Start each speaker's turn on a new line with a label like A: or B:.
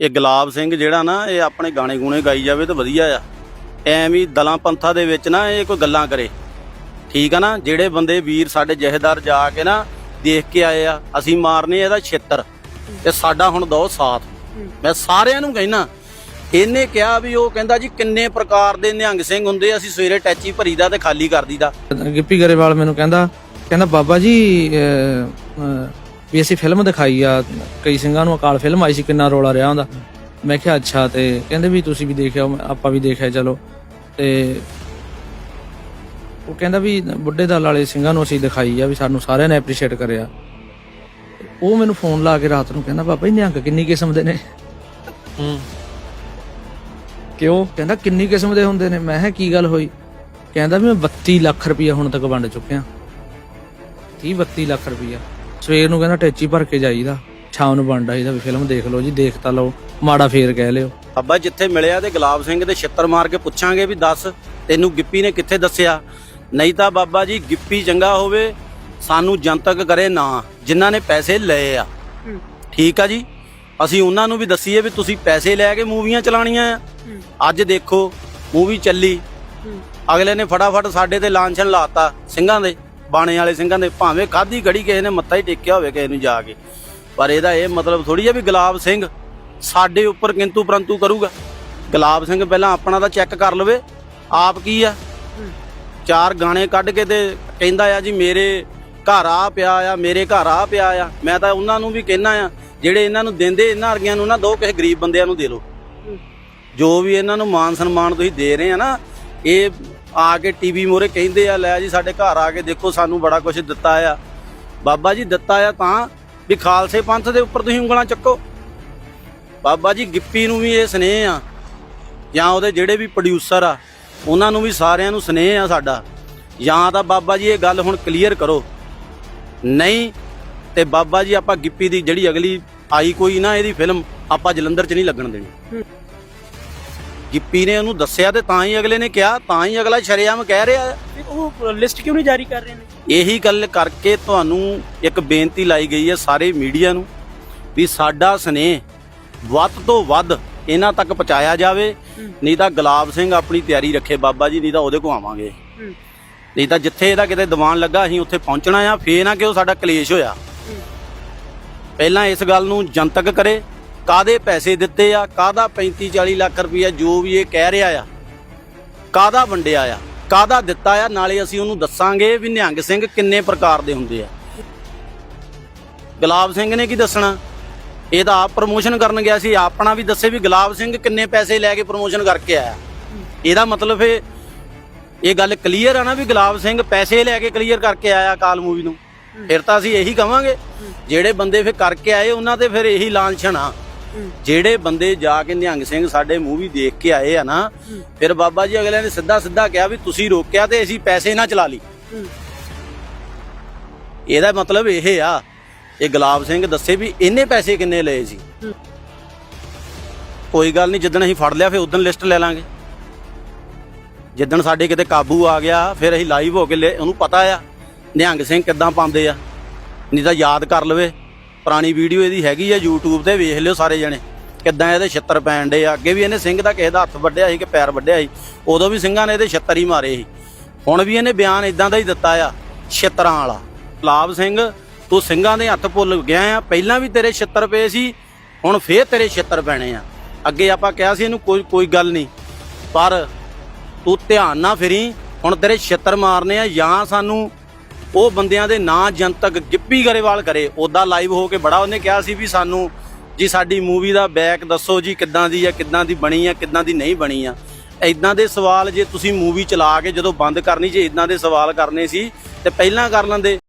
A: ਇਹ ਗੁਲਾਬ ਸਿੰਘ ਜਿਹੜਾ ਨਾ ਇਹ ਆਪਣੇ ਗਾਣੇ ਗੂਣੇ ਗਾਈ ਜਾਵੇ ਤਾਂ ਵਧੀਆ ਆ। ਐਵੇਂ ਦਲਾਂ ਪੰਥਾਂ ਦੇ ਵਿੱਚ ਨਾ ਇਹ ਕੋਈ ਗੱਲਾਂ ਕਰੇ। ਠੀਕ ਆ ਨਾ? ਜਿਹੜੇ ਬੰਦੇ ਵੀਰ ਸਾਡੇ ਜਹੇਦਾਰ ਜਾ ਕੇ ਨਾ ਦੇਖ ਕੇ ਆਏ ਆ ਅਸੀਂ ਮਾਰਨੇ ਇਹਦਾ ਛਿੱਤਰ। ਤੇ ਸਾਡਾ ਹੁਣ ਦੋ ਸਾਥ। ਮੈਂ ਸਾਰਿਆਂ ਨੂੰ ਕਹਿਣਾ ਇਹਨੇ ਕਿਹਾ ਵੀ ਉਹ ਕਹਿੰਦਾ ਜੀ ਕਿੰਨੇ ਪ੍ਰਕਾਰ ਦੇ ਨਿਹੰਗ ਸਿੰਘ ਹੁੰਦੇ ਆ, ਅਸੀਂ ਸਵੇਰੇ ਟੈਚੀ ਭਰੀਦਾ ਤੇ ਖਾਲੀ ਕਰ ਦੀਦਾ
B: ਗਿੱਪੀ ਗਰੇਵਾਲ ਮੈਨੂੰ ਕਹਿੰਦਾ ਕਹਿੰਦਾ ਬਾਬਾ ਜੀ ਅਹ, ਅਹ, ਵੀ ਅਸੀਂ ਫਿਲਮ ਦਿਖਾਈ ਆ ਕਈ ਸਿੰਘਾਂ ਨੂੰ ਅਕਾਲ ਫਿਲਮ ਆਈ ਸੀ ਕਿੰਨਾ ਰੋਲਾ ਰਿਹਾ ਹੁੰਦਾ। ਮੈਂ ਕਿਹਾ ਅੱਛਾ ਤੇ ਕਹਿੰਦੇ ਵੀ ਤੁਸੀਂ ਵੀ ਦੇਖਿਆ ਆਪਾਂ ਵੀ ਦੇਖਿਆ ਚਲੋ। ਤੇ ਉਹ ਕਹਿੰਦਾ ਵੀ ਬੁੱਢੇ ਦਲ ਵਾਲੇ ਸਿੰਘਾਂ ਨੂੰ ਅਸੀਂ ਦਿਖਾਈ ਆ ਵੀ ਸਾਨੂੰ ਸਾਰਿਆਂ ਨੇ ਐਪਰੀਸ਼ੀਏਟ ਕਰਿਆ। ਉਹ ਮੈਨੂੰ ਫੋਨ ਲਾ ਕੇ ਰਾਤ ਨੂੰ ਕਹਿੰਦਾ ਬਾਬਾ ਜੀ ਨਿਹੰਗ ਕਿੰਨੀ ਕਿਸਮ ਦੇ ਨੇ?
C: ਹੂੰ।
B: ਕਿਉਂ? ਕਹਿੰਦਾ ਕਿੰਨੀ ਕਿਸਮ ਦੇ ਹੁੰਦੇ ਨੇ। ਮੈਂ ਕਿਹਾ ਕੀ ਗੱਲ ਹੋਈ? ਕਹਿੰਦਾ ਵੀ ਮੈਂ 32 ਲੱਖ ਰੁਪਇਆ ਹੁਣ ਤੱਕ ਵੰਡ ਚੁੱਕਿਆ। 30 32 ਲੱਖ ਰੁਪਇਆ ਸਵੇਰ ਨੂੰ ਕਹਿੰਦਾ ਟੈਚੀ ਭਰ ਕੇ ਜਾਈਦਾ। ਸ਼ਾਮ ਨੂੰ ਆਈਦਾ ਵੀ ਫਿਲਮ ਦੇਖ ਲਓ ਜੀ ਦੇਖ ਤਾਂ ਲਓ ਮਾੜਾ ਫੇਰ ਕਹਿ ਲਿਓ।
A: ਅੱਬਾ ਜਿੱਥੇ ਮਿਲਿਆ ਤੇ ਗੁਲਾਬ ਸਿੰਘ ਦੇ ਛਿੱਤਰ ਮਾਰ ਕੇ ਪੁੱਛਾਂਗੇ ਵੀ ਦੱਸ ਤੈਨੂੰ ਗਿੱਪੀ ਨੇ ਕਿੱਥੇ ਦੱਸਿਆ? ਨਹੀਂ ਤਾਂ ਬਾਬਾ ਜੀ ਗਿੱਪੀ ਚੰਗਾ ਹੋਵੇ ਸਾਨੂੰ ਜਨਤਕ ਕਰੇ ਨਾ ਜਿਨ੍ਹਾਂ ਨੇ ਪੈਸੇ ਲਏ ਆ। ਠੀਕ ਆ ਜੀ? ਅਸੀਂ ਉਹਨਾਂ ਨੂੰ ਵੀ ਦਸੀਏ ਵੀ ਤੁਸੀਂ ਪੈਸੇ ਲੈ ਕੇ ਮੂਵੀਆਂ ਚਲਾਣੀਆਂ ਆ। ਅੱਜ ਦੇਖੋ ਮੂਵੀ ਚੱਲੀ। ਅਗਲੇ ਨੇ ਫਟਾਫਟ ਸਾਡੇ ਤੇ ਲਾਂਛਨ ਲਾਤਾ ਸਿੰਘਾਂ ਦੇ। ਬਾਣੇ ਵਾਲੇ ਸਿੰਘਾਂ ਦੇ ਭਾਵੇਂ ਖਾਦੀ ਘੜੀ ਕਿਸੇ ਨੇ ਮੱਥਾ ਹੀ ਟੇਕਿਆ ਹੋਵੇ ਕਿਸੇ ਨੂੰ ਜਾ ਕੇ। ਪਰ ਇਹਦਾ ਇਹ ਮਤਲਬ ਥੋੜੀ ਆ ਵੀ ਗੁਲਾਬ ਸਿੰਘ ਸਾਡੇ ਉੱਪਰ ਕਿੰਤੂ ਪਰੰਤੂ ਕਰੂਗਾ। ਗੁਲਾਬ ਸਿੰਘ ਪਹਿਲਾਂ ਆਪਣਾ ਤਾਂ ਚੈੱਕ ਕਰ ਲਵੇ ਆਪ ਕੀ ਆ? ਚਾਰ ਗਾਣੇ ਕੱਢ ਕੇ ਤੇ ਕਹਿੰਦਾ ਆ ਜੀ ਮੇਰੇ ਘਰ ਆ ਪਿਆ ਆ ਮੇਰੇ ਘਰ ਆ ਪਿਆ ਆ। ਮੈਂ ਤਾਂ ਉਹਨਾਂ ਨੂੰ ਵੀ ਕਹਿਣਾ ਆ ਜਿਹੜੇ ਇਹਨਾਂ ਨੂੰ ਦਿੰਦੇ ਇਹਨਾਂ ਵਰਗਿਆਂ ਨੂੰ ਨਾ ਦੋ ਕਿਸੇ ਗਰੀਬ ਬੰਦਿਆਂ ਨੂੰ ਦੇ ਲਓ। ਜੋ ਵੀ ਇਹਨਾਂ ਨੂੰ ਮਾਨ ਸਨਮਾਨ ਤੁਸੀਂ ਦੇ ਰਹੇ ਆ ਨਾ ਇਹ ਆ ਕੇ ਟੀਵੀ ਮੋਰੇ ਕਹਿੰਦੇ ਆ, ਲੈ ਜੀ ਸਾਡੇ ਘਰ ਆ ਕੇ ਦੇਖੋ, ਸਾਨੂੰ ਬੜਾ ਕੁਝ ਦਿੱਤਾ ਆ। ਬਾਬਾ ਜੀ ਦਿੱਤਾ ਆ ਤਾਂ ਵੀ ਖਾਲਸੇ ਪੰਥ ਦੇ ਉੱਪਰ ਤੁਸੀਂ ਉਂਗਲਾਂ ਚੱਕੋ। ਬਾਬਾ ਜੀ ਗਿੱਪੀ ਨੂੰ ਵੀ ਇਹ ਸਨੇਹ ਆ, ਜਾਂ ਉਹਦੇ ਜਿਹੜੇ ਵੀ ਪ੍ਰੋਡਿਊਸਰ ਆ, ਉਹਨਾਂ ਨੂੰ ਵੀ ਸਾਰਿਆਂ ਨੂੰ ਸਨੇਹ ਆ ਸਾਡਾ। ਜਾਂ ਤਾਂ ਬਾਬਾ ਜੀ ਇਹ ਗੱਲ ਹੁਣ ਕਲੀਅਰ ਕਰੋ। ਨਹੀਂ ਤੇ ਬਾਬਾ ਜੀ ਆਪਾਂ ਗਿੱਪੀ ਦੀ ਜਿਹੜੀ ਅਗਲੀ ਆਈ ਕੋਈ ਨਾ, ਇਹਦੀ ਫਿਲਮ ਆਪਾਂ ਜਲੰਧਰ 'ਚ ਨਹੀਂ ਲੱਗਣ ਦੇਣੀ। ਗਿੱਪੀ ਨੇ ਉਹਨੂੰ ਦੱਸਿਆ ਤੇ ਤਾਂ ਹੀ ਅਗਲੇ ਨੇ ਕਿਹਾ ਤਾਂ ਹੀ ਅਗਲਾ ਸ਼ਰੇਆਮ ਕਹਿ ਰਿਹਾ ਹੈ।
C: ਉਹ ਲਿਸਟ ਕਿਉਂ ਨਹੀਂ ਜਾਰੀ ਕਰ ਰਹੇ ਨੇ?
A: ਇਹੀ ਗੱਲ ਕਰਕੇ ਤੁਹਾਨੂੰ ਇੱਕ ਬੇਨਤੀ ਲਾਈ ਗਈ ਹੈ ਸਾਰੇ ਮੀਡੀਆ ਨੂੰ ਵੀ ਸਾਡਾ ਸਨੇਹ ਵੱਧ ਤੋਂ ਵੱਧ ਇਹਨਾਂ ਤੱਕ ਪਹੁੰਚਾਇਆ ਜਾਵੇ। ਨਹੀਂ ਤਾਂ ਗੁਲਾਬ ਸਿੰਘ ਆਪਣੀ ਤਿਆਰੀ ਰੱਖੇ ਬਾਬਾ ਜੀ ਨਹੀਂ ਤਾਂ ਉਹਦੇ ਕੋ ਆਵਾਂਗੇ। ਨਹੀਂ ਤਾਂ ਜਿੱਥੇ ਇਹਦਾ ਕਿਤੇ ਦੀਵਾਨ ਲੱਗਾ ਅਸੀਂ ਉੱਥੇ ਪਹੁੰਚਣਾ ਆ ਫੇਰ ਨਾ ਕਿ ਉਹ ਸਾਡਾ ਕਲੇਸ਼ ਹੋਇਆ। ਪਹਿਲਾਂ ਇਸ ਗੱਲ ਨੂੰ ਜਨਤਕ ਕਰੇ ਕਾਦੇ ਪੈਸੇ ਦਿੱਤੇ ਆ ਕਾਦਾ 35 40 ਲੱਖ ਰੁਪਈਆ ਜੋ ਵੀ ਇਹ ਕਹਿ ਰਿਹਾ ਆ ਕਾਦਾ ਵੰਡਿਆ ਆ ਕਾਦਾ ਦਿੱਤਾ ਆ, ਨਾਲੇ ਅਸੀਂ ਉਹਨੂੰ ਦੱਸਾਂਗੇ ਵੀ ਨਿਹੰਗ ਸਿੰਘ ਕਿੰਨੇ ਪ੍ਰਕਾਰ ਦੇ ਹੁੰਦੇ ਆ। ਗੁਲਾਬ ਸਿੰਘ ਨੇ ਕੀ ਦੱਸਣਾ? ਇਹ ਤਾਂ ਆਪ ਪ੍ਰਮੋਸ਼ਨ ਕਰਨ ਗਿਆ ਸੀ, ਆਪਣਾ ਵੀ ਦੱਸੇ ਵੀ ਗੁਲਾਬ ਸਿੰਘ ਕਿੰਨੇ ਪੈਸੇ ਲੈ ਕੇ ਪ੍ਰਮੋਸ਼ਨ ਕਰਕੇ ਆਇਆ। ਇਹਦਾ ਮਤਲਬ ਇਹ ਇਹ ਗੱਲ ਕਲੀਅਰ ਆ ਨਾ ਵੀ ਗੁਲਾਬ ਸਿੰਘ ਪੈਸੇ ਲੈ ਕੇ ਕਲੀਅਰ ਕਰਕੇ ਆਇਆ ਕਾਲ ਮੂਵੀ ਨੂੰ। ਫਿਰ ਤਾਂ ਅਸੀਂ ਇਹੀ ਕਵਾਂਗੇ, ਜਿਹੜੇ ਬੰਦੇ ਫਿਰ ਕਰਕੇ ਆਏ, ਉਹਨਾਂ ਤੇ ਫਿਰ ਇਹੀ ਲਾਂਛਣ ਆ। ਜਿਹੜੇ ਬੰਦੇ ਜਾ ਕੇ ਨਿਹੰਗ ਸਿੰਘ ਸਾਡੇ ਮੂਵੀ ਦੇਖ ਕੇ ਆਏ ਆ ਨਾ ਫਿਰ ਬਾਬਾ ਜੀ ਅਗਲੇ ਨੇ ਸਿੱਧਾ ਸਿੱਧਾ ਕਿਹਾ ਵੀ ਤੁਸੀਂ ਰੋਕਿਆ ਤੇ ਅਸੀਂ ਪੈਸੇ ਨਾ ਚਲਾ ਲਈ। ਇਹਦਾ ਮਤਲਬ ਇਹ ਆ ਇਹ ਗੁਲਾਬ ਸਿੰਘ ਦੱਸੇ ਵੀ ਇਹਨੇ ਪੈਸੇ ਕਿੰਨੇ ਲਏ ਸੀ। ਕੋਈ ਗੱਲ ਨਹੀਂ ਜਿੱਦਣ ਅਸੀਂ ਫੜ ਲਿਆ ਫਿਰ ਉਦੋਂ ਲਿਸਟ ਲੈ ਲਾਂਗੇ। ਜਿੱਦਣ ਸਾਡੇ ਕਿਤੇ ਕਾਬੂ ਆ ਗਿਆ ਫਿਰ ਅਸੀਂ ਲਾਈਵ ਹੋ ਕੇ ਉਹਨੂੰ ਪਤਾ ਆ ਨਿਹੰਗ ਸਿੰਘ ਕਿੱਦਾਂ ਪਾਉਂਦੇ ਆ। ਨਹੀਂ ਤਾਂ ਯਾਦ ਕਰ ਲਵੇ। ਪੁਰਾਣੀ ਵੀਡੀਓ ਇਹਦੀ ਹੈਗੀ ਆ YouTube ਤੇ, ਵੇਖ ਲਿਓ ਸਾਰੇ ਜਣੇ ਕਿੱਦਾਂ ਇਹਦੇ ਛੱਤਰ ਪੈਣ ਡੇ ਆ। ਅੱਗੇ ਵੀ ਇਹਨੇ ਸਿੰਘ ਦਾ ਕਿਸੇ ਦਾ ਹੱਥ ਵੱਢਿਆ ਸੀ ਕਿ ਪੈਰ ਵੱਢਿਆ ਸੀ, ਉਦੋਂ ਵੀ ਸਿੰਘਾਂ ਨੇ ਇਹਦੇ ਛੱਤਰ ਹੀ ਮਾਰੇ ਸੀ। ਹੁਣ ਵੀ ਇਹਨੇ ਬਿਆਨ ਇਦਾਂ ਦਾ ਹੀ ਦਿੱਤਾ ਆ, ਛੱਤਰਾਂ ਵਾਲਾ। ਲਾਭ ਸਿੰਘ, ਤੂੰ ਸਿੰਘਾਂ ਦੇ ਹੱਥ ਭੁੱਲ ਗਿਆ ਆ, ਪਹਿਲਾਂ ਵੀ ਤੇਰੇ ਛੱਤਰ ਪਏ ਸੀ, ਹੁਣ ਫੇਰ ਤੇਰੇ ਛੱਤਰ ਪੈਣੇ ਆ। ਅੱਗੇ ਆਪਾਂ ਕਿਹਾ ਸੀ ਇਹਨੂੰ ਕੋਈ ਕੋਈ ਗੱਲ ਨਹੀਂ, ਪਰ ਤੂੰ ਧਿਆਨ ਨਾ ਫਿਰੀ, ਹੁਣ ਤੇਰੇ ਛਿੱਤਰ ਮਾਰਨੇ ਆ, ਜਾਂ ਸਾਨੂੰ ਉਹ ਬੰਦਿਆਂ ਦੇ ਨਾਂ ਜਨਤਕ ਗਿੱਪੀ ਗਰੇਵਾਲ ਕਰੇ। ਉਦਾਂ ਲਾਈਵ ਹੋ ਕੇ ਬੜਾ ਉਹਨੇ ਕਿਹਾ ਸੀ ਵੀ ਸਾਨੂੰ, ਜੀ ਸਾਡੀ ਮੂਵੀ ਦਾ ਬੈਕ ਦੱਸੋ ਜੀ ਕਿੱਦਾਂ ਦੀ ਆ, ਕਿੱਦਾਂ ਦੀ ਬਣੀ ਆ, ਕਿੱਦਾਂ ਦੀ ਨਹੀਂ ਬਣੀ ਆ। ਐਦਾਂ ਦੇ ਸਵਾਲ ਜੇ ਤੁਸੀਂ ਮੂਵੀ ਚਲਾ ਕੇ ਜਦੋਂ ਬੰਦ ਕਰਨੀ, ਜੇ ਇਦਾਂ ਦੇ ਸਵਾਲ ਕਰਨੇ ਸੀ, ਤੇ ਪਹਿਲਾਂ ਕਰ ਲੈਂਦੇ।